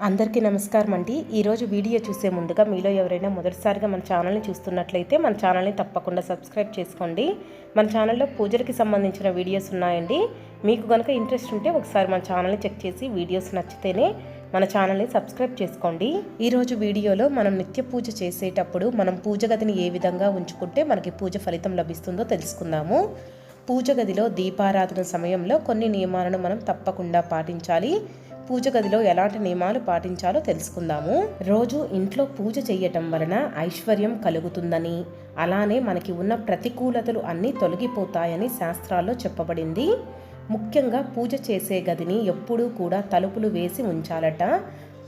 అందరికీ నమస్కారం అండి. ఈరోజు వీడియో చూసే ముందుగా మీలో ఎవరైనా మొదటిసారిగా మన ఛానల్ని చూస్తున్నట్లయితే మన ఛానల్ని తప్పకుండా సబ్స్క్రైబ్ చేసుకోండి. మన ఛానల్లో పూజలకి సంబంధించిన వీడియోస్ ఉన్నాయండి. మీకు కనుక ఇంట్రెస్ట్ ఉంటే ఒకసారి మన ఛానల్ని చెక్ చేసి వీడియోస్ నచ్చితేనే మన ఛానల్ని సబ్స్క్రైబ్ చేసుకోండి. ఈరోజు వీడియోలో మనం నిత్య పూజ చేసేటప్పుడు మనం పూజ గదిని ఏ విధంగా ఉంచుకుంటే మనకి పూజ ఫలితం లభిస్తుందో తెలుసుకుందాము. పూజ గదిలో దీపారాధన సమయంలో కొన్ని నియమాలను మనం తప్పకుండా పాటించాలి. పూజ గదిలో ఎలాంటి నియమాలు పాటించాలో తెలుసుకుందాము. రోజు ఇంట్లో పూజ చేయటం వలన ఐశ్వర్యం కలుగుతుందని అలానే మనకి ఉన్న ప్రతికూలతలు అన్నీ తొలగిపోతాయని శాస్త్రాల్లో చెప్పబడింది. ముఖ్యంగా పూజ చేసే గదిని ఎప్పుడూ కూడా తలుపులు వేసి ఉంచాలట.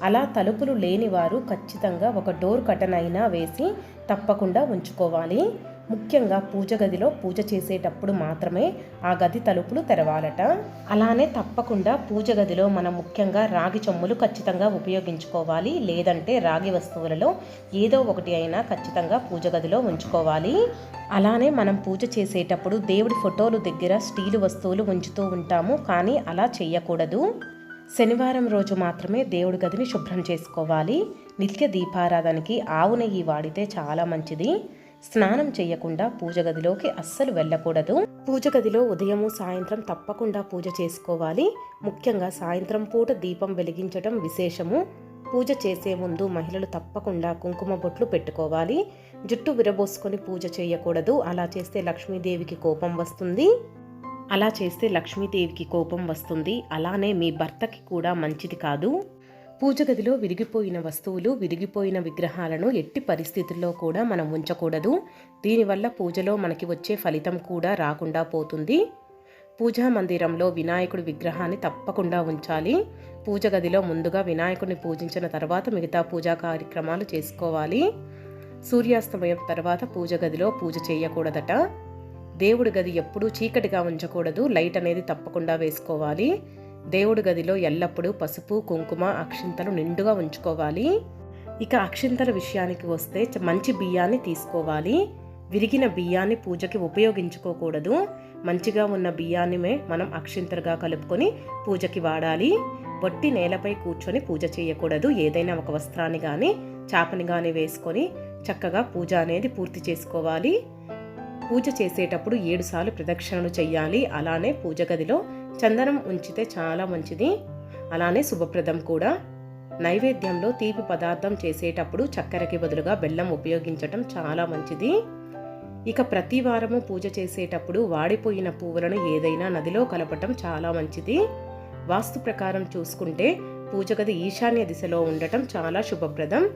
అలా తలుపులు లేని వారు ఖచ్చితంగా ఒక డోర్ కటన్ అయినా వేసి తప్పకుండా ఉంచుకోవాలి. ముఖ్యంగా పూజ గదిలో పూజ చేసేటప్పుడు మాత్రమే ఆ గది తలుపులు తెరవాలట. అలానే తప్పకుండా పూజ గదిలో మనం ముఖ్యంగా రాగి చెమ్ములు ఖచ్చితంగా ఉపయోగించుకోవాలి. లేదంటే రాగి వస్తువులలో ఏదో ఒకటి అయినా ఖచ్చితంగా పూజ గదిలో ఉంచుకోవాలి. అలానే మనం పూజ చేసేటప్పుడు దేవుడి ఫోటోలు దగ్గర స్టీలు వస్తువులు ఉంచుతూ ఉంటాము. కానీ అలా చేయకూడదు. శనివారం రోజు మాత్రమే దేవుడి గదిని శుభ్రం చేసుకోవాలి. నిత్య దీపారాధనకి ఆవు నెయ్యి వాడితే చాలా మంచిది. స్నానం చేయకుండా పూజ గదిలోకి అస్సలు వెళ్ళకూడదు. పూజ గదిలో ఉదయము సాయంత్రం తప్పకుండా పూజ చేసుకోవాలి. ముఖ్యంగా సాయంత్రం పూట దీపం వెలిగించడం విశేషము. పూజ చేసే ముందు మహిళలు తప్పకుండా కుంకుమ బొట్లు పెట్టుకోవాలి. జుట్టు విరబోసుకొని పూజ చేయకూడదు అలా చేస్తే లక్ష్మీదేవికి కోపం వస్తుంది. అలా చేస్తే లక్ష్మీదేవికి కోపం వస్తుంది. అలానే మీ భర్తకి కూడా మంచిది కాదు. పూజ గదిలో విరిగిపోయిన వస్తువులు విరిగిపోయిన విగ్రహాలను ఎట్టి పరిస్థితుల్లో కూడా మనం ఉంచకూడదు. దీనివల్ల పూజలో మనకి వచ్చే ఫలితం కూడా రాకుండా పోతుంది. పూజా మందిరంలో వినాయకుడి విగ్రహాన్ని తప్పకుండా ఉంచాలి. పూజ గదిలో ముందుగా వినాయకుడిని పూజించిన తర్వాత మిగతా పూజా కార్యక్రమాలు చేసుకోవాలి. సూర్యాస్తమయం తర్వాత పూజ గదిలో పూజ చేయకూడదట. దేవుడి గది ఎప్పుడూ చీకటిగా ఉంచకూడదు లైట్ అనేది తప్పకుండా వేసుకోవాలి. దేవుడి గదిలో ఎల్లప్పుడూ పసుపు కుంకుమ అక్షింతలు నిండుగా ఉంచుకోవాలి. ఇక అక్షింతల విషయానికి వస్తే మంచి బియ్యాన్ని తీసుకోవాలి. విరిగిన బియ్యాన్ని పూజకి ఉపయోగించుకోకూడదు. మంచిగా ఉన్న బియ్యాన్నిమే మనం అక్షింతలుగా కలుపుకొని పూజకి వాడాలి. వట్టి నేలపై కూర్చొని పూజ చేయకూడదు. ఏదైనా ఒక వస్త్రాన్ని కానీ చాపని కానీ వేసుకొని చక్కగా పూజ అనేది పూర్తి చేసుకోవాలి. పూజ చేసేటప్పుడు ఏడుసార్లు ప్రదక్షిణలు చేయాలి అలానే పూజ గదిలో చందనం ఉంచితే చాలా మంచిది. అలానే శుభప్రదం కూడా. నైవేద్యంలో తీపి పదార్థం చేసేటప్పుడు చక్కెరకి బదులుగా బెల్లం ఉపయోగించటం చాలా మంచిది. ఇక ప్రతి వారము పూజ చేసేటప్పుడు వాడిపోయిన పువ్వులను ఏదైనా నదిలో కలపటం చాలా మంచిది. వాస్తు ప్రకారం చూసుకుంటే పూజ గది ఈశాన్య దిశలో ఉండటం చాలా శుభప్రదం.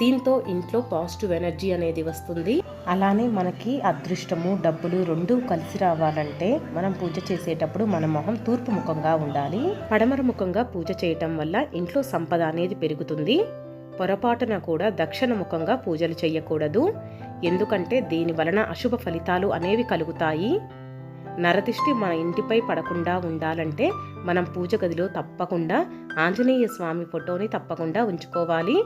దీంతో ఇంట్లో పాజిటివ్ ఎనర్జీ అనేది వస్తుంది. అలానే మనకి అదృష్టము డబ్బులు రెండు కలిసి రావాలంటే మనం పూజ చేసేటప్పుడు మన మొహం తూర్పు ముఖంగా ఉండాలి. పడమర ముఖంగా పూజ చేయటం వల్ల ఇంట్లో సంపద అనేది పెరుగుతుంది. పొరపాటున కూడా దక్షిణ ముఖంగా పూజలు చేయకూడదు. ఎందుకంటే దీని వలన అశుభ ఫలితాలు అనేవి కలుగుతాయి. నరదిష్టి మన ఇంటిపై పడకుండా ఉండాలంటే మనం పూజ గదిలో తప్పకుండా ఆంజనేయ స్వామి ఫోటోని తప్పకుండా ఉంచుకోవాలి.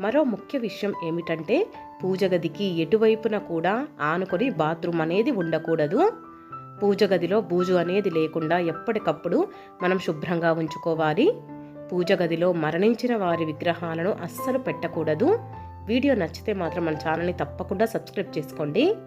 మరో ముఖ్య విషయం ఏమిటంటే పూజ గదికి ఎటువైపున కూడా ఆనుకొని బాత్రూమ్ అనేది ఉండకూడదు. పూజ గదిలో బూజు అనేది లేకుండా ఎప్పటికప్పుడు మనం శుభ్రంగా ఉంచుకోవాలి. పూజ గదిలో మరణించిన వారి విగ్రహాలను అస్సలు పెట్టకూడదు. వీడియో నచ్చితే మాత్రం మన ఛానల్ని తప్పకుండా సబ్స్క్రైబ్ చేసుకోండి.